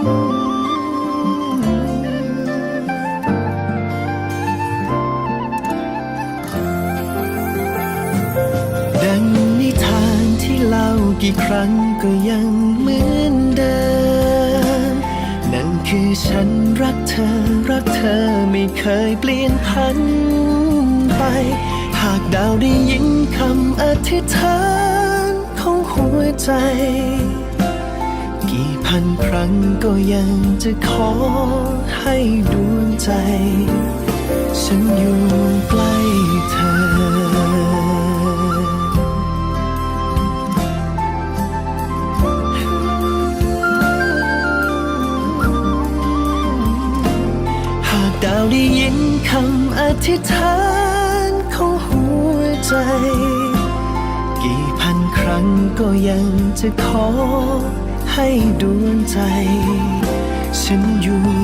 ดังนิทานที่เล่ากี่ครั้งก็ยังเหมือนเดิม นั่นคือฉันรักเธอ รักเธอไม่เคยเปลี่ยนพันไป หากดาวได้ยินคำอธิษฐานของหัวใจ พันครั้งก็ยังจะขอให้ดวงใจ ฉันอยู่ใกล้เธอหากดาวได้ยินคำอธิษฐานของหัวใจ กี่พันครั้งก็ยังจะขอให้ดวง ใจ ฉันอยู่